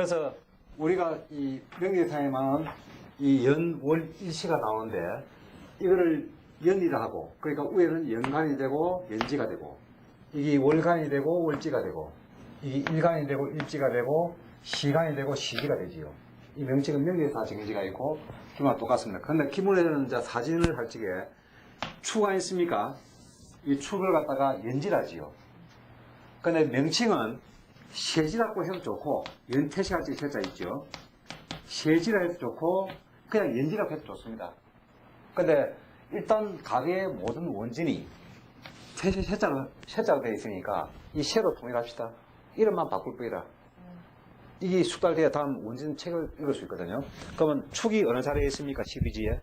그래서 우리가 이 명리상에만 이 연, 월, 일시가 나오는데 이거를 연이라 하고 그러니까 위에는 연간이 되고 연지가 되고 이게 월간이 되고 월지가 되고 이게 일간이 되고 일지가 되고 시간이 되고 시기가 되지요. 이 명칭은 명리에 다 정해지가 있고 기본과 똑같습니다. 그런데 기본에는 이제 사진을 할 적에 추가 있습니까? 이 축을 갖다가 연지라지요. 근데 명칭은 세지라고 해도 좋고 연태시할 때 세자 있죠. 세지라 해도 좋고 그냥 연지라고 해도 좋습니다. 근데 일단 가게의 모든 원진이 세세 세자로 세자로 되어 있으니까 이 세로 통일합시다. 이름만 바꿀 뿐이라. 이게 숙달돼야 다음 원진 책을 읽을 수 있거든요. 그러면 축이 어느 자리에 있습니까? 12지에?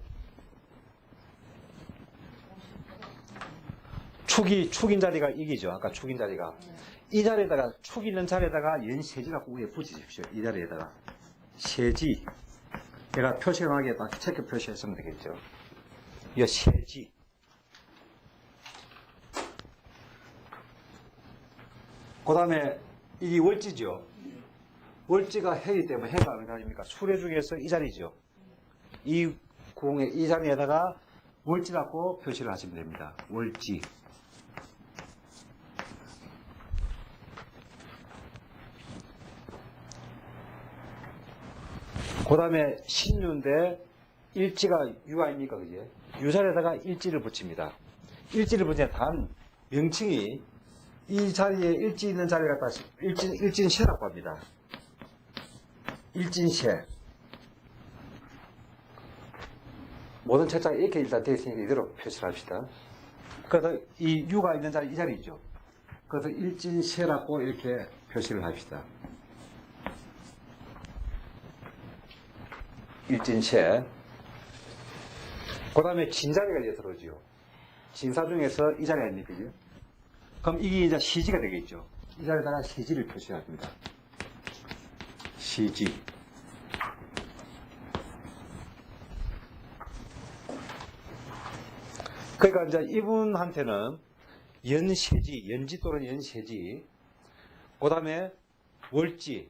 축이 축인 자리가 이기죠. 아까 축인 자리가. 이 자리에다가 축 있는 자리에다가 연세지라고 위에 붙이십시오. 이 자리에다가 세지. 제가 표시하게 딱 체크 표시했으면 되겠죠. 이 세지. 그 다음에 이게 월지죠. 월지가 해이기 때문에 해가 어느 자리입니까? 수레 중에서 이 자리죠. 이 공의 이 자리에다가 월지라고 표시를 하시면 됩니다. 월지. 그 다음에 신유인데 일지가 유 아닙니까 그제 유자리에다가 일지를 붙입니다. 일지를 붙이면 단 명칭이 이 자리에 일지 있는 자리를 갖다 일진, 일진세라고 합니다. 일진세 모든 책자가 이렇게 일단 되어 있으니까 이대로 표시를 합시다. 그래서 이 유가 있는 자리 이 자리죠? 그래서 일진세라고 이렇게 표시를 합시다 일진세. 그 다음에 진자리가 들어오죠. 진사 중에서 이 자리 아닙니까? 그럼 이게 이제 시지가 되겠죠. 이 자리에다가 시지를 표시합니다. 시지. 그러니까 이제 이분한테는 연세지, 연지 또는 연세지, 그 다음에 월지,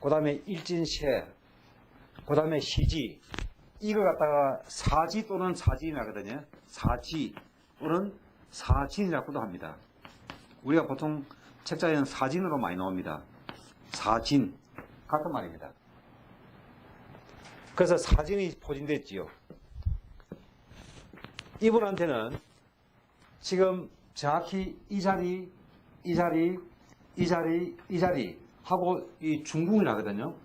그 다음에 일진세, 그 다음에 시지. 이걸 갖다가 사지 또는 사진이라거든요. 사지 또는 사진이라고도 합니다. 우리가 보통 책자에는 사진으로 많이 나옵니다. 사진. 같은 말입니다. 그래서 사진이 포진됐지요. 이분한테는 지금 정확히 이 자리, 이 자리, 이 자리, 이 자리 하고 이 중궁이라거든요.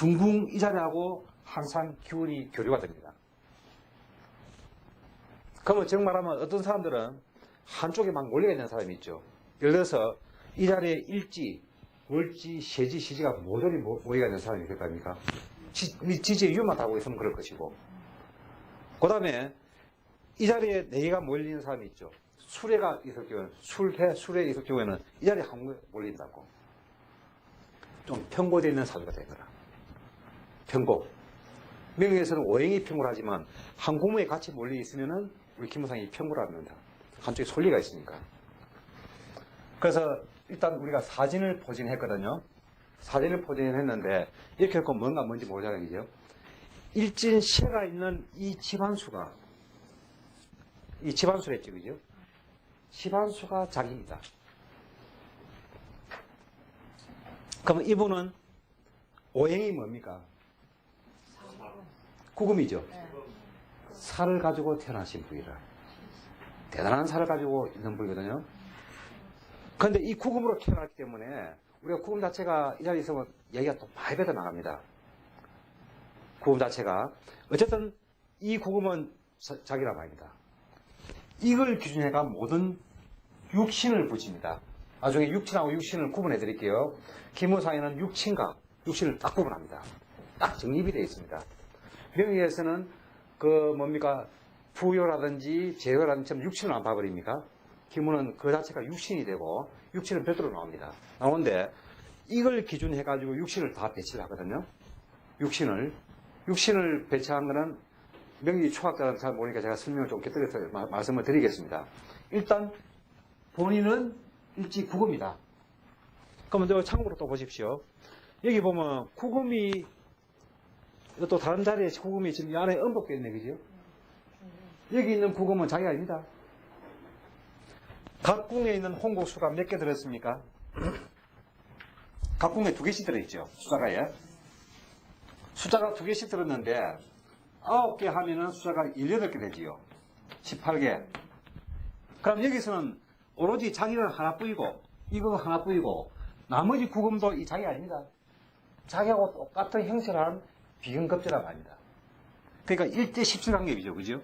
중궁 이 자리하고 항상 기운이 교류가 됩니다. 그러면 정말 하면 어떤 사람들은 한쪽에 막 몰려 있는 사람이 있죠. 예를 들어서 이 자리에 일지, 월지, 세지, 시지가 모조리 모- 모이가 있는 사람이 있을 거 아닙니까? 지, 지지에 유만 하고 있으면 그럴 것이고. 그 다음에 이 자리에 네 개가 몰리는 사람이 있죠. 수레가 있을 경우에는, 술회, 수레 있을 경우에는 이 자리에 한 몰린다고. 좀 편고되어 있는 사주가 되는 거라. 편고. 명예에서는 오행이 편고를 하지만 한 고무에 같이 몰려 있으면은 우리 김무상이 편고를 합니다. 한쪽에 솔리가 있으니까. 그래서 일단 우리가 사진을 포진했거든요. 사진을 포진했는데 이렇게 했고 뭔가 뭔지 모르잖아요. 그죠? 일진 시가 있는 이 집안수가 이 집안수랬죠. 그죠? 집안수가 자기입니다. 그러면 이분은 오행이 뭡니까? 구금이죠. 살을 가지고 태어나신 분이라. 대단한 살을 가지고 있는 분이거든요. 그런데 이 구금으로 태어났기 때문에 우리가 구금 자체가 이 자리에 있으면 얘기가 또 많이 배져 나갑니다. 구금 자체가. 어쨌든 이 구금은 자- 자기라 말입니다. 이걸 기준해가 모든 육신을 붙입니다. 나중에 육친하고 육신을 구분해 드릴게요. 기무상에는 육친과 육신을 딱 구분합니다. 딱 정립이 되어 있습니다. 명의에서는 그 뭡니까 부요라든지 제요라든지 육신을 안 봐버립니까? 기문은 그 자체가 육신이 되고 육신은 별도로 나옵니다. 나오는데 이걸 기준해 가지고 육신을 다 배치를 하거든요. 육신을 육신을 배치한 거는 명의 초학자는 잘 모르니까 제가 설명을 좀 마- 말씀을 드리겠습니다. 일단 본인은 일지 구금이다. 그러면 저 참고로 또 보십시오. 여기 보면 구금이 또 다른 자리에 구금이 지금 이 안에 엄복돼 있네, 그죠? 여기 있는 구금은 자기가 아닙니다. 각 궁에 있는 홍국수가 몇 개 들었습니까? 각 궁에 두 개씩 들어있죠, 숫자가 예. 숫자가 두 개씩 들었는데, 아홉 개 하면은 숫자가 18개 되지요. 18개. 그럼 여기서는 오로지 자기는 하나뿐이고, 이거 하나뿐이고, 나머지 구금도 이 자기 아닙니다. 자기하고 똑같은 형체를 하는 비근급제라고 합니다. 그러니까 1대 17관계이죠. 그죠?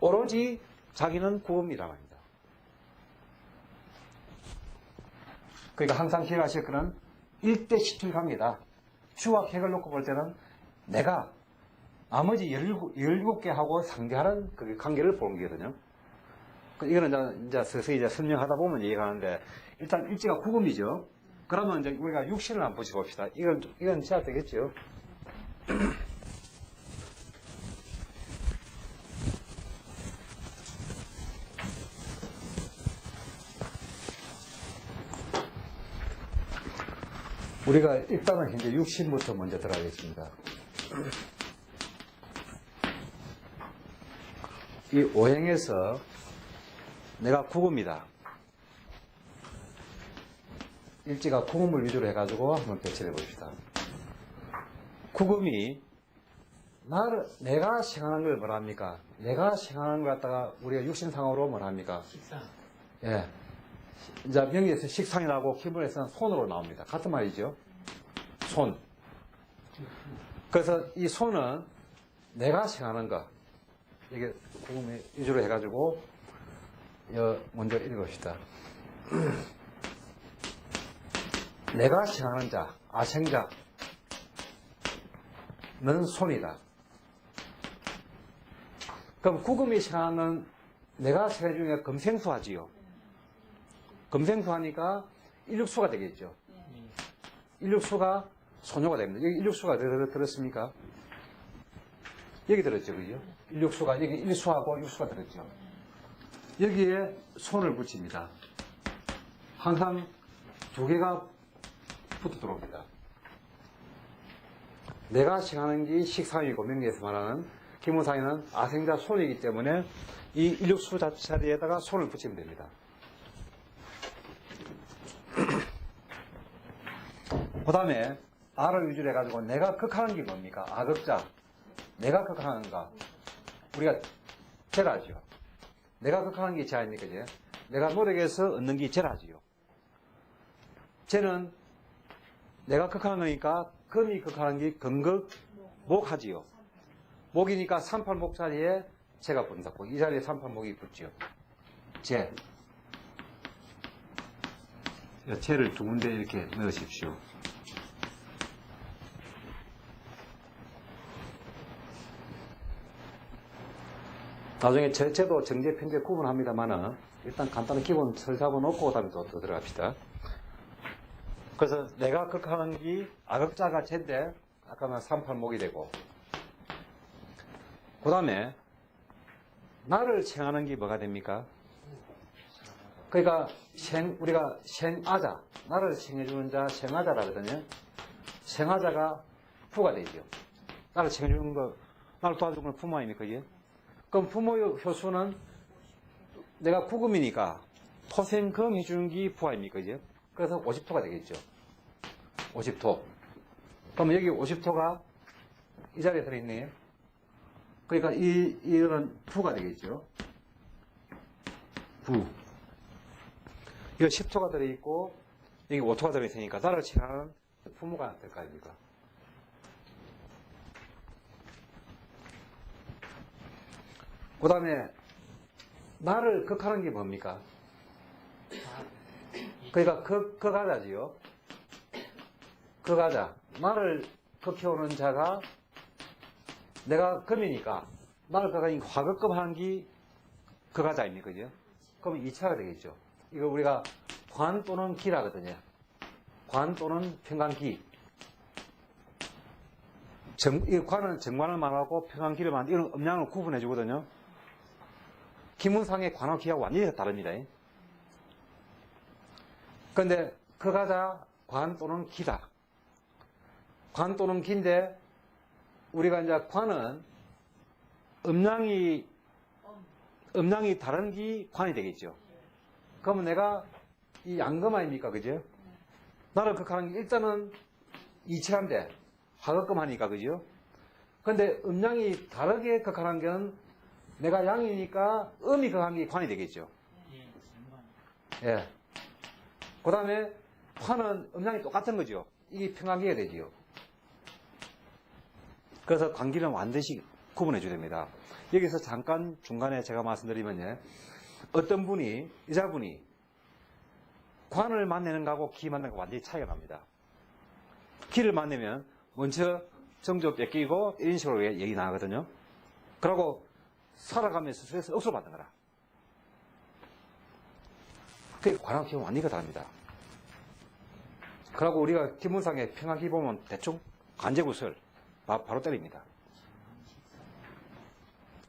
오로지 자기는 구금이라고 합니다. 그러니까 항상 기억하실 거는 1대 17 관계다. 추와 객을 놓고 볼 때는 내가 나머지 17, 개 하고 상대하는 그 관계를 보는 거거든요. 그 이거는 이제, 이제 서서히 이제 설명하다 보면 이해가 가는데, 일단 일지가 구금이죠. 그러면 이제 우리가 육신을 한번 보시봅시다. 이건, 좀- 이건 제압 되겠죠. 우리가 일단은 현재 육신부터 먼저 들어가겠습니다. 이 오행에서 내가 구금이다. 일지가 구금을 위주로 해가지고 한번 대체해 봅시다. 구금이 나를 내가 생각하는 걸 뭐라 합니까? 내가 생각하는 걸 갖다가 우리가 육신상으로 뭐라 합니까? 식상. 예. 이제 명의에서 식상이라고 기본에서는 손으로 나옵니다. 같은 말이죠. 손. 그래서 이 손은 내가 생각하는 거. 이게 구금이 위주로 해가지고 여 먼저 읽읍시다. 내가 생각하는 자, 아생자, 는 손이다. 그럼 구금이 생각하는 내가 생각 중에 금생수 하지요. 금생수 하니까 일육수가 되겠죠. 일육수가 소녀가 됩니다. 여기 일육수가 들- 들었습니까? 여기 들었죠, 그죠? 일육수가, 여기 일수하고 육수가 들었죠. 여기에 손을 붙입니다. 항상 두 개가 붙어 들어옵니다. 내가 생각하는 게 식상이고 명리에서 말하는 기문상에는 아생자 손이기 때문에 이 일육수 자리에다가 손을 붙이면 됩니다. 그 다음에 아를 위주로 해가지고 내가 극하는 게 뭡니까? 아극자. 내가 극하는가? 우리가 제라죠. 내가 극하는 게 제아입니까? 이제? 내가 노력해서 얻는 게 제라지요. 쟤는 내가 극하는 거니까 금이 극하는 게 금극 목하지요. 목이니까 38목 자리에 제가 붙는다고. 이 자리에 38목이 붙지요. 제. 제를 두 군데 이렇게 넣으십시오. 나중에 제체도 정제, 편제 구분합니다만은 일단 간단한 기본 설 잡아놓고 그다음에 또, 또 들어갑시다. 그래서 내가 극하는 게 악극자가 제인데 아까 말 38목이 되고 그 다음에 나를 생하는 게 뭐가 됩니까? 그러니까 생, 우리가 생아자 나를 생해주는 자 생아자라 하거든요. 생아자가 부가 되죠. 나를 생해주는 거 나를 도와주는 건 부모 아닙니까 이게? 그럼 부모의 효수는 내가 구금이니까 토생금 해주는 게부 아닙니까 이제? 그래서 50토가 되겠죠. 50토. 그러면 여기 50토가 이 자리에 들어있네요. 그러니까 이, 이거는 부가 되겠죠. 부. 이거 10토가 들어있고, 여기 5토가 들어있으니까 나를 칭하는 부모가 될 거 아닙니까? 그 다음에, 나를 극하는 게 뭡니까? 그러니까 극, 극하자지요. 극하자. 나를 극해오는 자가 내가 금이니까 나를 극하니 화극금 하는 게 극하자입니까? 그죠? 그럼 2차가 되겠죠. 이거 우리가 관 또는 기라거든요. 관 또는 평강기. 정, 이 관은 정관을 말하고 평강기를 만 이런 음량을 구분해 주거든요. 기문상의 관하기하고 완전히 다릅니다. 그런데 그 가자 관 또는 기다. 관 또는 기인데 우리가 이제 관은 음량이 음량이 다른 기 관이 되겠죠. 그러면 내가 이 양금 아닙니까, 그죠? 나를 극하는 게 일단은 이체한데 화극금 하니까 그죠? 근데 음량이 다르게 극하는 게는 내가 양이니까 음이 극한 게 관이 되겠죠. 예. 그 다음에 화는 음량이 똑같은 거죠. 이게 평강기가 되지요. 그래서 관기는 완전히 구분해 줘야 됩니다. 여기서 잠깐 중간에 제가 말씀드리면요. 어떤 분이, 여자분이 관을 만나는 거하고 기 만나는 거 완전히 차이가 납니다. 기를 만나면 먼저 정조 뺏기고 이런 식으로 얘기 나가거든요. 그러고 살아가면서 스트레스 억수로 받는 거라. 그게 관하고 기분 완전히 다릅니다. 그러고 우리가 기문상에 평화기 보면 대충 관제구설 바- 바로 때립니다.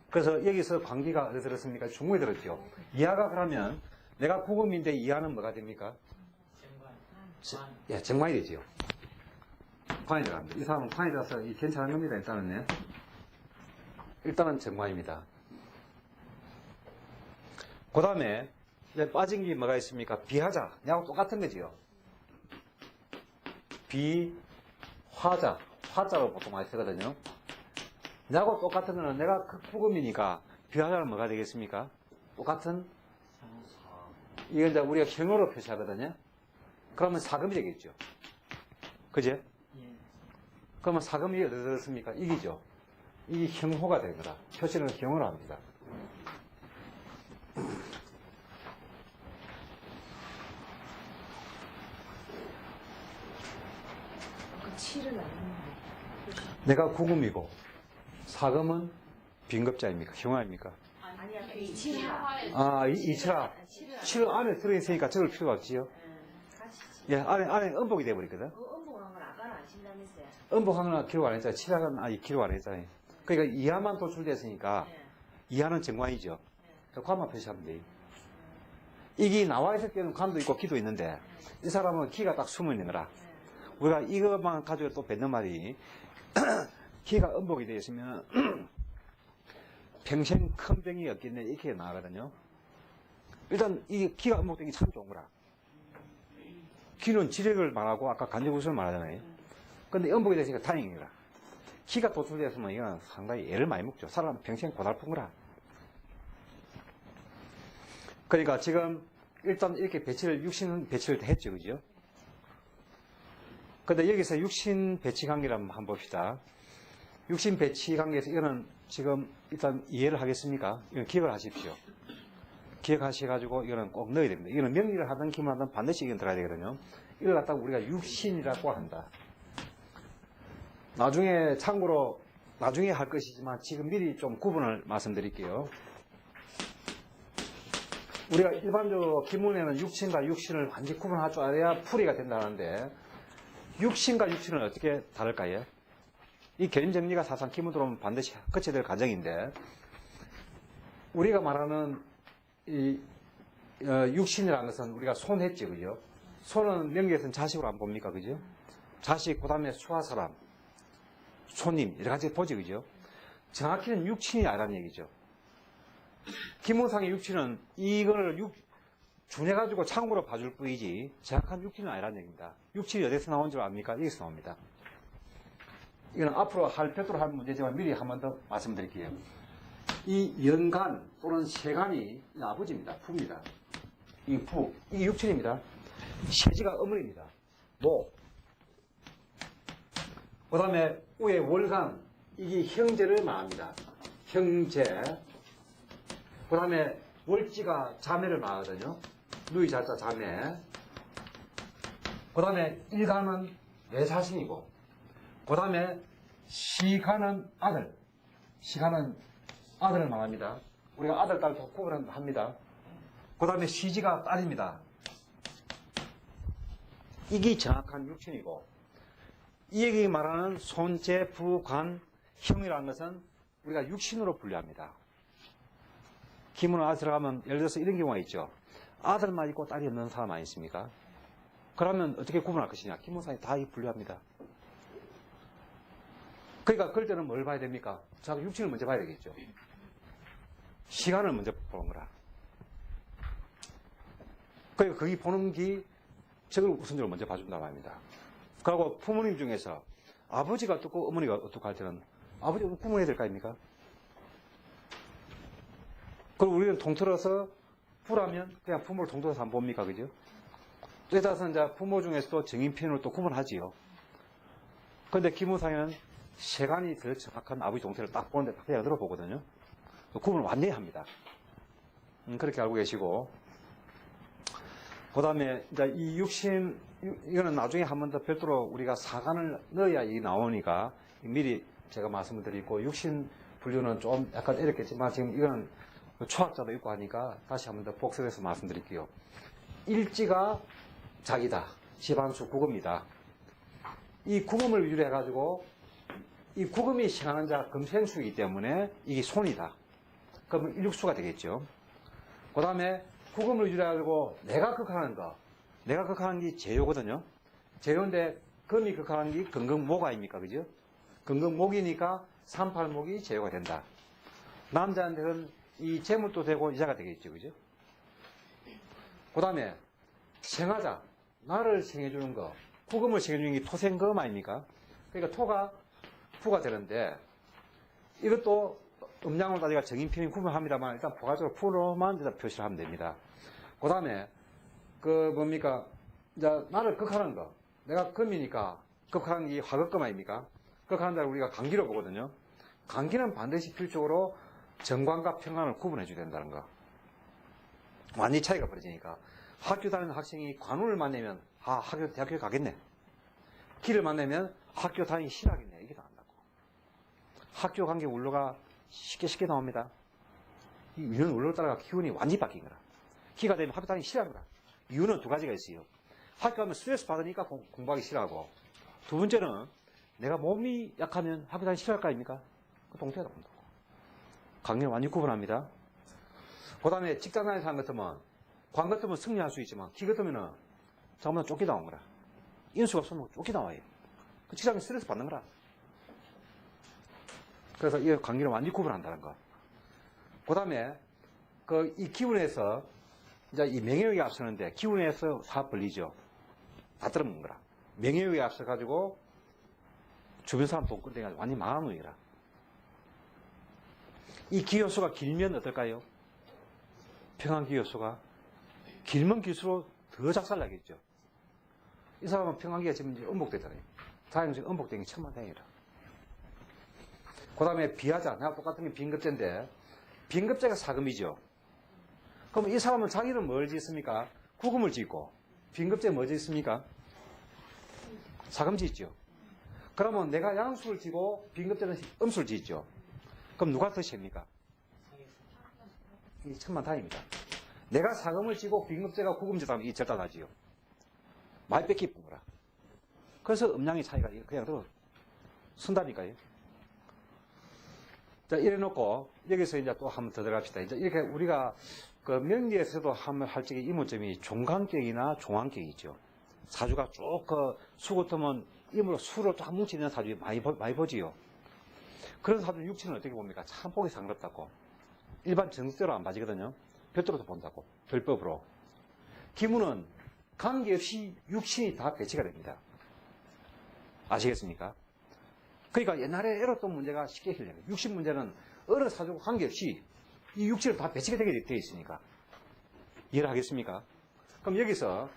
그래서 여기서 관기가 어디 들었습니까? 중국에 들었죠. 이하가 그러면 내가 구금인데 이하는 뭐가 됩니까? 예, 정관이 되지요. 관이 들어갑니다. 이 사람은 관이 들어서 이 괜찮은 겁니다. 일단은요. 일단은 정관입니다. 그 다음에 빠진 게 뭐가 있습니까? 비하자. 내하고 똑같은 거지요. 비, 화자. 화자로 보통 많이 쓰거든요. 내하고 똑같은 거는 내가 극부금이니까 비하자는 뭐가 되겠습니까? 똑같은 이건 이제 우리가 형으로 표시하거든요. 그러면 사금이 되겠죠. 그제? 그러면 사금이 어디 들었습니까? 이기죠. 이 형호가 된 거다. 표시는 형으로 합니다. 그 칠을 안 했는데. 내가 구금이고 사금은 빈급자입니까? 형아입니까? 아니야, 그. 아, 이, 이치라. 칠 안에 들어있으니까 적을 필요가 없지요. 가시지. 예, 안에, 안에 음복이 돼버리거든. 그 친다면서요. 음복하는 기록 안 했잖아요. 칠하는 아니 기록 안 했잖아요. 그러니까 이하만 도출됐으니까 네. 이하는 정관이죠. 그 관만 표시하면 돼요. 이게 나와 있을 때는 관도 있고 기도 있는데 이 사람은 기가 딱 숨어 있는 거라. 우리가 이것만 가지고 또 뱉는 말이 기가 음복이 되어 있으면 평생 큰 병이 없겠네 이렇게 나가거든요. 일단 이 기가 음복되기 참 좋은 거라. 기는 지력을 말하고 아까 간접구슬을 말하잖아요. 근데 음복이 되니까 다행이라. 키가 도출되었으면 이건 상당히 애를 많이 먹죠. 사람 평생 고달픈 거라. 그러니까 지금 일단 이렇게 배치를, 육신 배치를 했죠. 그죠? 근데 여기서 육신 배치 관계를 한번 봅시다. 육신 배치 관계에서 이거는 지금 일단 이해를 하겠습니까? 이건 기억을 하십시오. 기억하셔가지고 이거는 꼭 넣어야 됩니다. 이거는 명리를 하든 기문을 하든 반드시 이건 들어야 되거든요. 이걸 갖다가 우리가 육신이라고 한다. 나중에 참고로 나중에 할 것이지만 지금 미리 좀 구분을 말씀드릴게요. 우리가 일반적으로 기문에는 육신과 육신을 완전히 구분할 줄 알아야 풀이가 된다는데 육신과 육신은 어떻게 다를까요? 이 개념 정리가 사상 기문 들어오면 반드시 거쳐야 될 과정인데 우리가 말하는 이 어, 육신이라는 것은 우리가 손 했지 그죠? 손은 명기에서는 자식으로 안 봅니까 그죠? 자식 그 다음에 수하 사람 손님 여러 가지 보지 그죠? 정확히는 육친이 아니라는 얘기죠. 기문상의 육친은 이거를 육, 준해가지고 창고로 봐줄 뿐이지 정확한 육친은 아니라는 얘기입니다. 육친이 어디서 나온 줄 압니까? 여기서 나옵니다. 이거는 앞으로 할 별도로 할 문제지만 미리 한 번 더 말씀드릴게요. 이 연간 또는 세간이 이 아버지입니다. 부입니다. 이 부, 이 육친입니다. 세지가 어머니입니다. 모. 그 다음에 위에 월간, 이게 형제를 말합니다. 형제. 그 다음에 월지가 자매를 말하거든요. 누이 자자 자매. 그 다음에 일간은 내 자신이고, 그 다음에 시간은 아들. 시간은 아들을 말합니다. 우리가 아들, 딸 구분을 합니다. 그 다음에 시지가 딸입니다. 이게 정확한 육신이고, 이 얘기 말하는 손재, 부, 관, 형이라는 것은 우리가 육신으로 분류합니다. 기문을 아들 들어가면 예를 들어서 이런 경우가 있죠. 아들만 있고 딸이 없는 사람 아니십니까? 그러면 어떻게 구분할 것이냐? 기문상이 다이 분류합니다. 그러니까 그럴 때는 뭘 봐야 됩니까? 자꾸 육신을 먼저 봐야 되겠죠. 시간을 먼저 보는 거라. 그러니까 거기 보는 게 저걸 우선적으로 먼저 봐준다고 합니다. 그리고 부모님 중에서 아버지가 어떻고 어머니가 어떻고 할 때는 아버지 부모해야 될 거 아닙니까? 그리고 우리는 통틀어서 부라면 그냥 부모를 통틀어서 안 봅니까? 그죠? 또에 따라서 이제 부모 중에서도 정인편으로 또 구분하지요. 그런데 기무상은 세간이 더 정확한 아버지 동태를 딱 보는데 딱 그냥 들어보거든요. 구분을 완전히 합니다. 음, 그렇게 알고 계시고. 그 다음에 이제 이 육신, 유- 이거는 나중에 한 번 더 별도로 우리가 사관을 넣어야 이 나오니까 미리 제가 말씀을 드리고 육신 분류는 좀 약간 어렵겠지만 지금 이거는 초학자도 있고 하니까 다시 한 번 더 복습해서 말씀드릴게요. 일지가 자기다. 집안수 구금이다. 이 구금을 유래해가지고 이 구금이 시행하는 자 금생수이기 때문에 이게 손이다. 그러면 일육수가 되겠죠. 그 다음에 구금을 유래하고 내가 극하는 거. 내가 극하는 게 재요거든요. 재요인데 금이 극하는 게 금금목 아닙니까? 그죠? 금금목이니까 38목이 재요가 된다. 남자한테는 이 재물도 되고 이자가 되겠죠. 그죠? 그 다음에 생하자. 나를 생해주는 거. 구금을 생해주는 게 토생금 아닙니까? 그러니까 토가 부가 되는데 이것도 음양으로 따지가 정인편인 구분합니다만 일단 부가적으로 부로만 일단 표시를 하면 됩니다. 그 다음에 그 뭡니까 이제 나를 극하는 거 내가 금이니까 극하는 게 화극금 아닙니까? 극하는 자를 우리가 감기로 보거든요. 감기는 반드시 필적으로 정관과 평관을 구분해 줘야 된다는 거. 완전히 차이가 벌어지니까 학교 다니는 학생이 관운을 만나면 아 학교 대학교 가겠네. 길을 만나면 학교 다니기 싫어하겠네. 이게 나온다고. 학교 관계 울로가 쉽게 쉽게 나옵니다. 이 이런 울로 따라가 기운이 완전히 바뀐 거라. 기가 되면 학교 다니기 거라. 이유는 두 가지가 있어요. 학교 가면 스트레스 받으니까 공, 공부하기 싫어하고 두 번째는 내가 몸이 약하면 학교 다니기 싫어할 거 아닙니까? 그 동태가 나온다고. 강렬 완전히 구분합니다. 그 다음에 직장 다니는 사람 같으면 관 같으면 승리할 수 있지만 기 같으면은 잠깐만 쫓기 나온 거라. 인수가 없으면 쫓기 나와요. 그 직장에 스트레스 받는 거라. 그래서 이 관계를 완전히 구분한다는 거. 그 다음에 그 이 기운에서 이제 이 명예욕이 앞서는데 기운에서 사업 벌리죠. 다 들어먹는 거라. 명예욕이 앞서가지고 주변 사람 돈 끌대가 완전히 망한 놈이라. 이 기요수가 길면 어떨까요? 평안 기요수가 길면 길수록 더 작살나겠죠. 이 사람은 평안기가 지금 이제 음복되잖아요. 다행히 음복된 게 천만다행이라. 그 다음에 비하자. 내가 똑같은 게 빈급제인데, 빈급제가 사금이죠. 그럼 이 사람은 자기는 뭘 짓습니까? 구금을 짓고, 빈급제 뭐 짓습니까? 사금 짓죠. 그러면 내가 양수를 지고, 빈급제는 음수를 짓죠. 그럼 누가 더 셉니까? 이 천만다행입니다. 내가 사금을 지고, 빈급제가 구금제다면 이 절단하지요. 많이 뺏기쁜 거라. 그래서 음량의 차이가 그냥 더 순다니까요. 자, 이래 놓고, 여기서 이제 또 한 번 더 들어갑시다. 이제 이렇게 우리가 그 명리에서도 한번 할 적에 이문점이 종강격이나 종황격이죠. 사주가 쭉 그 수고 터면 이으로 수로 쫙 뭉치는 사주 많이, 보- 많이 보지요. 그런 사주 육체는 어떻게 봅니까? 참 보기 상럽다고. 일반 정석대로 안 봐지거든요. 별도로도 본다고. 별법으로. 기문은 관계없이 육신이 다 배치가 됩니다. 아시겠습니까? 그러니까 옛날에 에러던 문제가 쉽게 해결돼요. 육신 문제는 어느 사주고 관계없이 이 육신을 다 배치가 되게 되어 있으니까. 이해를 하겠습니까? 그럼 여기서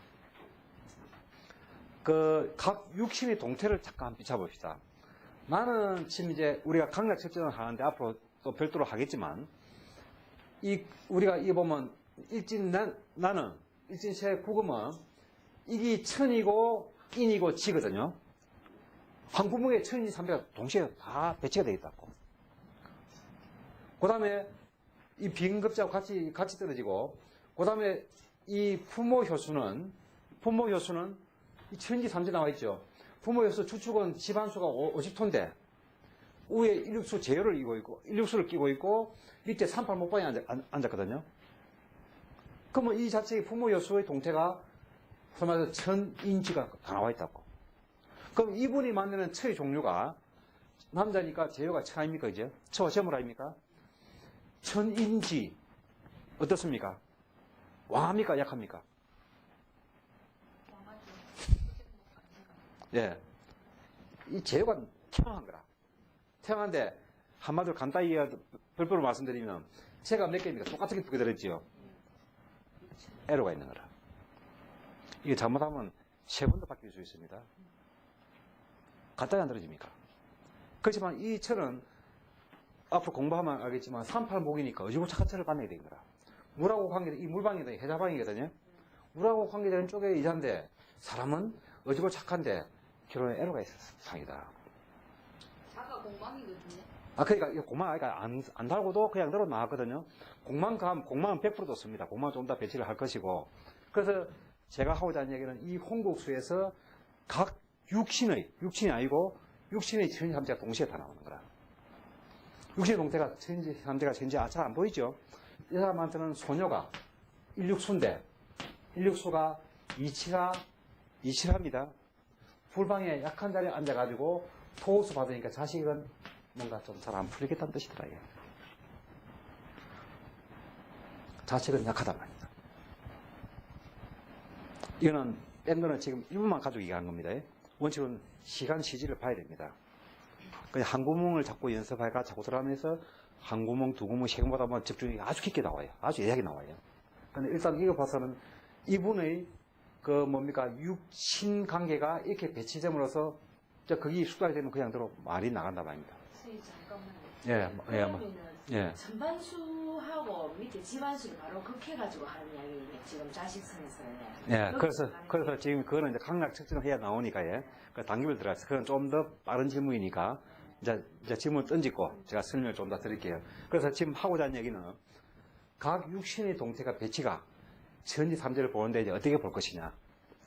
그 각 육신의 동태를 잠깐 비춰봅시다. 나는 지금 이제 우리가 강약 측정을 하는데 앞으로 또 별도로 하겠지만 이 우리가 이 보면 일진 난, 나는 일진세 구금은 이게 천이고 인이고 지거든요. 한 구멍에 천이 삼배가 동시에 다 배치가 되겠다고. 그 다음에 이 빈급자하고 같이, 같이 떨어지고, 그 다음에 이 부모 효수는, 부모 효수는 이 천지 삼지 나와 있죠. 부모 효수 주축은 집안수가 50토인데, 위에 일육수 제열을 끼고 있고, 일육수를 끼고 있고, 밑에 38 목방에 앉아, 앉았 거든요. 그러면 이 자체의 부모 효수의 동태가 소위 말해서 천인지가 다 나와 있다고. 그럼 이분이 만드는 처의 종류가 남자니까 재료가 처 아닙니까, 이제? 처, 재물 아닙니까? 천인지, 어떻습니까? 왕합니까, 약합니까? 예. 이 재료가 태어난 거라. 태어난데, 한마디로 간단히 별표로 말씀드리면, 제가 몇 개입니까? 똑같은 게 두 개 들었지요. 에러가 있는 거라. 이게 잘못하면 세 번도 바뀔 수 있습니다. 간단히 안 들어집니까? 그렇지만 이 철은 앞으로 공부하면 알겠지만 38목이니까 어지고 착한 철을 만나야 되는 거라. 물하고 관계된, 이 물방이거든요. 해자방이거든요. 물하고 관계되는 쪽에 이자인데 사람은 어지고 착한데 결혼에 에러가 있어서 상이다. 자가 공방이거든요. 아, 그러니까 이 공망, 그러니까 안, 안 달고도 그냥 늘어 나왔거든요. 공망 감, 공망은 100% 좋습니다. 공망은 좀더 배치를 할 것이고. 그래서 제가 하고자 하는 얘기는 이 홍국수에서 각 육신의, 육신이 아니고 육신의 천지 삼재가 동시에 다 나오는 거라. 육신의 동태가 천지 삼재가 천지 아, 잘 안 보이죠? 이 사람한테는 소녀가 일육수인데, 일육수가 이치가, 이치랍니다. 불방에 약한 자리에 앉아가지고 토수 받으니까 자식은 뭔가 좀 잘 안 풀리겠다는 뜻이더라, 이게. 자식은 약하단 말입니다. 이거는, 뺀 거는 지금 일부만 가지고 얘기하는 겁니다. 원칙은 시간 시지를 봐야 됩니다. 한 구멍을 자꾸 연습하니까 자꾸 들어가면서 한 구멍, 두 구멍, 세 구멍 보다 뭐 집중이 아주 깊게 나와요. 아주 예하게 나와요. 근데 일단 이거 봐서는 이분의 그 뭡니까, 육신 관계가 이렇게 배치됨으로써 저 거기 숙달이 되면 그냥 대로 말이 나간다 말입니다. 선생님 잠깐만요. 예, 뭐, 예, 뭐, 예. 전반수하고 밑에 집안수를 바로 극해가지고 하는 이야기네. 지금 자식성에서는. 예, 그래서, 그래서 지금 그거는 이제 강약 측정을 해야 나오니까, 예. 그 단계별 들어가서, 그건 좀 더 빠른 질문이니까, 이제, 이제 질문 던지고, 제가 설명을 좀 더 드릴게요. 그래서 지금 하고자 하는 얘기는, 각 육신의 동태가 배치가 천지 삼재를 보는데 이제 어떻게 볼 것이냐.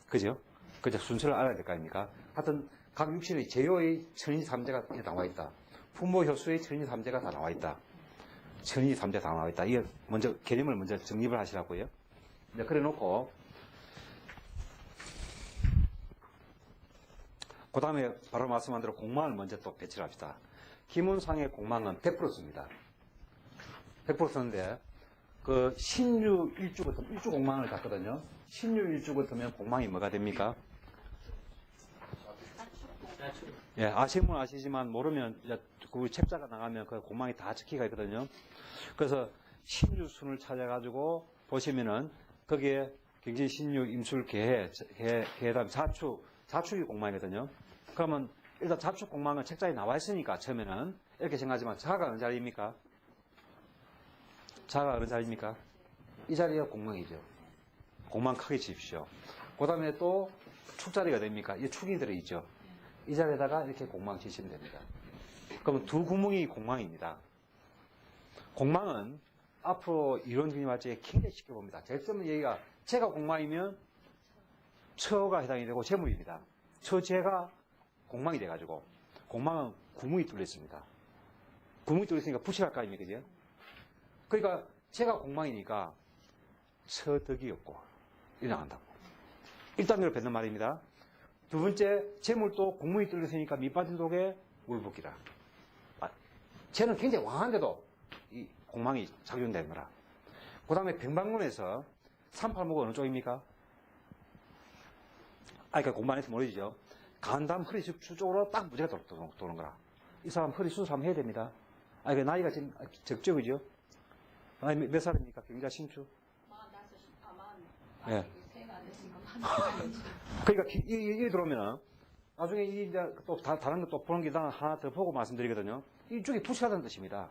그죠? 그죠? 순서를 알아야 될 거 아닙니까? 하여튼, 각 육신의 제요의 천지 삼재가 이렇게 나와 있다. 부모 효수의 천지 삼재가 다 나와 있다. 천지 삼재 다 나와 있다. 이게 먼저, 개념을 먼저 정립을 하시라고요. 이제 그래 놓고, 그 다음에 바로 말씀한 대로 공망을 먼저 또 배치를 합시다. 김은상의 공망은 100%습니다. 100% 쓰는데, 그, 신유 일주 같은, 일주 공망을 갖거든요. 신유 일주 같으면 공망이 뭐가 됩니까? 예, 아시면 아시지만 모르면 그 책자가 나가면 그 공망이 다 적히가 있거든요. 그래서 신유순을 찾아가지고 보시면은 거기에 굉장히 신유, 임술, 개해, 개, 개담, 자축, 자축이 공망이거든요. 그러면 일단 자축 공망은 책자에 나와 있으니까 처음에는 이렇게 생각하지만 자가 어느 자리입니까? 자가 어느 자리입니까? 이 자리가 공망이죠. 공망 크게 치십시오. 그 다음에 또 축자리가 됩니까? 이 축이 들어있죠. 이 자리에다가 이렇게 공망 치시면 됩니다. 그러면 두 구멍이 공망입니다. 공망은 앞으로 이론 중립할지에 굉장히 쉽게 봅니다. 제일 처음 얘기가 제가 공망이면 처가 해당이 되고 재물입니다. 처제가 공망이 돼가지고 공망은 구멍이 뚫려 있습니다. 구멍이 뚫려 있으니까 거 아닙니까? 그죠? 그러니까 제가 공망이니까 처덕이 없고 일어난다고. 1단계로 뱉는 말입니다. 두 번째, 재물도 공문이 뚫려 있으니까 밑빠진 독에 물 붓기라. 아, 쟤는 굉장히 왕한데도 이 공망이 작용되는 거라. 그 다음에 병방론에서 38목은 어느 쪽입니까? 아, 그러니까 공부안해서 모르죠. 간담 허리 수쪽으로 딱 무지가 도, 도, 도는 거라. 이 사람 허리 수술 한번 해야 됩니다. 아, 그 나이가 지금 적죠, 그죠? 나이 몇, 몇 살입니까? 경자 신추? 예. 그러니까 기- 이, 이, 이 들어오면은 나중에 이 이제 또 다, 다른 거또 보는 게 하나 더 보고 말씀드리거든요. 이쪽이 푸시하다는 뜻입니다.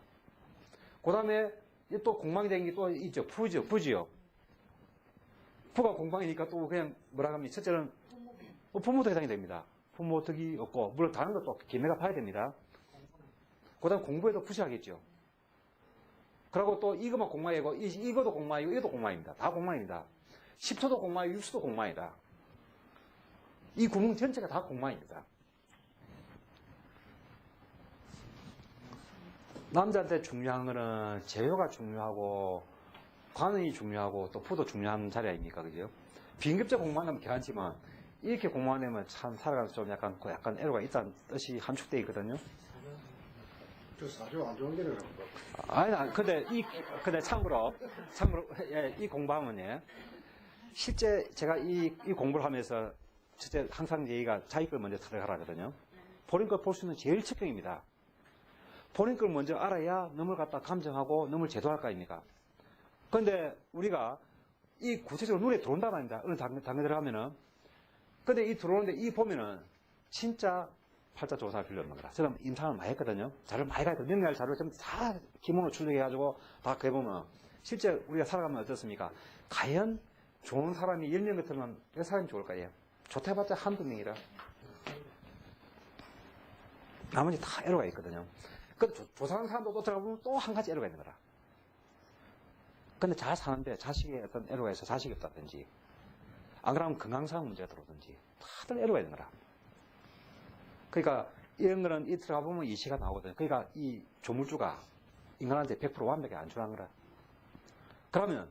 그 다음에 또 공망이 된 게 또 있죠. 푸죠, 푸지요. 푸가 공방이니까 또 그냥 뭐라 합니까? 첫째는 뭐 부모도 해당이 됩니다. 부모 덕이 없고, 물론 다른 것도 기내가 파야 됩니다. 그 다음 공부에도 푸시하겠죠. 그리고 또 이것만 공망이고, 이, 이것도 공망이고, 이것도 공망입니다. 다 공망입니다. 10초도 공망이고, 6초도 공망이다. 이 구멍 전체가 다 공망입니다. 남자한테 중요한 거는 제효가 중요하고 관원이 중요하고 또 푸도 중요한 자리 아닙니까 그죠? 빈급적 공부만 하면 괜찮지만 이렇게 공부만 하면 참 살아가면서 좀 약간 그 약간 애로가 있다는 뜻이 함축되어 있거든요. 저 사주 안 좋은 게는 거. 아니, 근데 이, 근데 참고로, 참고로, 예, 이 공부하면, 예. 실제 제가 이, 이 공부를 하면서, 실제 항상 얘기가 자기 걸 먼저 찾아가라거든요. 본인 걸 볼 수 있는 제일 첫경입니다. 본인 걸 먼저 알아야 넘을 갖다 감정하고 넘을 제도할 거 아닙니까? 근데 우리가 이 구체적으로 눈에 들어온단 말입니다. 어느 당, 당에 들어가면은. 근데 이 들어오는데 이 보면은 진짜 팔자 필요 없는 거라. 저는 임상을 많이 했거든요. 자료를 많이 가있고 명리할 자료를 전부 다 기본으로 출력해가지고 다 그해보면 실제 우리가 살아가면 어떻습니까? 과연 좋은 사람이 10명 같으면 몇 사람이 좋을 까요? 좋다 해봤자 한두 명이라. 나머지 다 에러가 있거든요. 그 조- 조사하는 사람도 또 들어가보면 또 한 가지 에러가 있는 거라. 근데 잘 사는데 자식의 어떤 에러가 있어 자식이 없다든지 안 그러면 건강상 문제가 들어오든지 다들 에러가 있는 거라. 그러니까 이런 거는 이 들어가 보면 이시가 나오거든요. 그러니까 이 조물주가 인간한테 100% 완벽히 안전한 거라. 그러면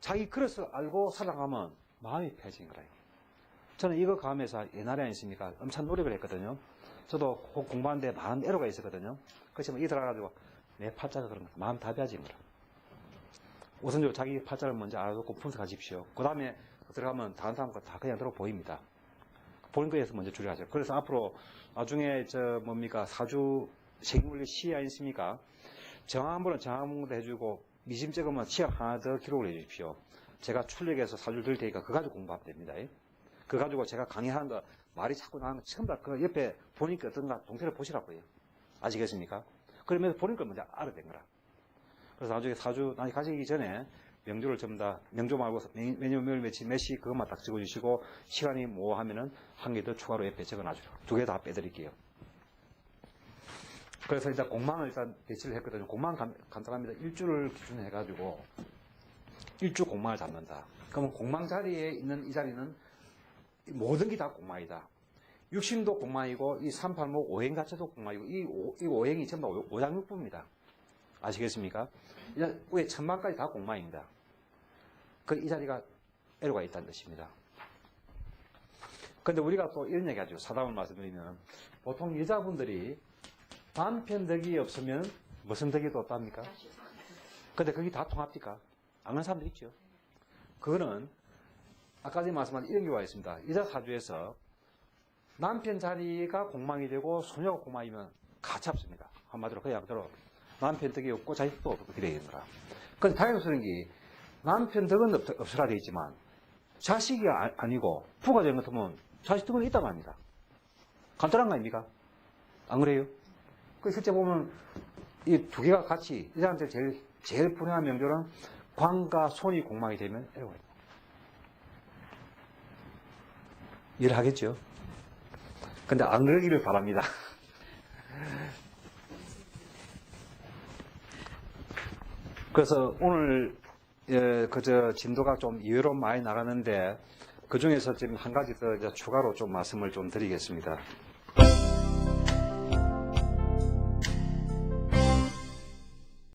자기 그릇을 알고 살아가면 마음이 편해지는 거라. 저는 이거 가면서 옛날에 아니습니까? 엄청 노력을 했거든요. 저도 고- 공부하는데 많은 애로가 있었거든요. 그렇지만 이 들어가가지고 내 팔자가 그런 거 마음 답이하지 거라. 우선적으로 자기 팔자를 먼저 알아놓고 분석하십시오. 그 다음에 들어가면 다른 사람 거다 그냥 들어 보입니다. 보는 거에서 먼저 줄여가죠. 그래서 앞으로 나중에 저 뭡니까 사주 생물리 시 아니십니까? 정확한 분은 정확한 분도 해주고 미심 찍으면 치약 하나 더 기록을 해주십시오. 제가 출력해서 사주를 드릴 테니까 그거 가지고 공부하면 됩니다. 그 가지고 제가 강의하는 거 말이 자꾸 거 전부 다그 옆에 보니까 어떤가 동태를 보시라고요. 아시겠습니까? 그러면서 보는 걸 먼저 알아야 된 거라. 그래서 나중에 사주 나중에 가시기 전에 명조를 전부 다 명조 말고 매년 몇 며칠 몇시 그것만 딱 적어주시고 시간이 뭐 하면은 한 개 더 추가로 옆에 적어놔주라. 두 개 다 빼드릴게요. 그래서 일단 공망을 일단 배치를 했거든요. 공망 간, 간단합니다. 일주를 기준으로 해가지고 일주 공망을 잡는다. 그러면 공망 자리에 있는 이 자리는 모든 게 다 공망이다. 육신도 공망이고 이386 오행 자체도 공망이고 이, 오, 이 오행이 전부 오장육부입니다. 아시겠습니까? 위에 천만까지 다 공망입니다. 그이 자리가 에로가 있다는 뜻입니다. 근데 우리가 또 이런 얘기 하죠. 사담을 말씀드리면 보통 여자분들이 남편 덕이 없으면 무슨 덕이 또 없답니까? 근데 그게 다 통합니까? 안 그런 사람들 있죠. 그거는 아까 전에 말씀한 이런 경우가 있습니다. 여자 사주에서 남편 자리가 공망이 되고 소녀가 공망이면 가치 없습니다. 한마디로 그냥 그대로 남편 덕이 없고 자식도 없고 그래 되는 거라. 근데 다행스러운 게 남편 덕은 없, 없으라 되어 있지만 자식이 아, 아니고 부가 되는 것 같으면 자식 덕은 있다고 합니다. 간단한 거 아닙니까? 안 그래요? 그 실제 보면 이 두 개가 같이 여자한테 제일 제일 불행한 명절은 광과 손이 공망이 되면 있다. 이해를 하겠죠? 근데 안 그러기를 바랍니다. 그래서 오늘 예, 그저 진도가 좀 이외로 많이 나가는데 그 중에서 지금 한 가지 더 추가로 좀 말씀을 좀 드리겠습니다.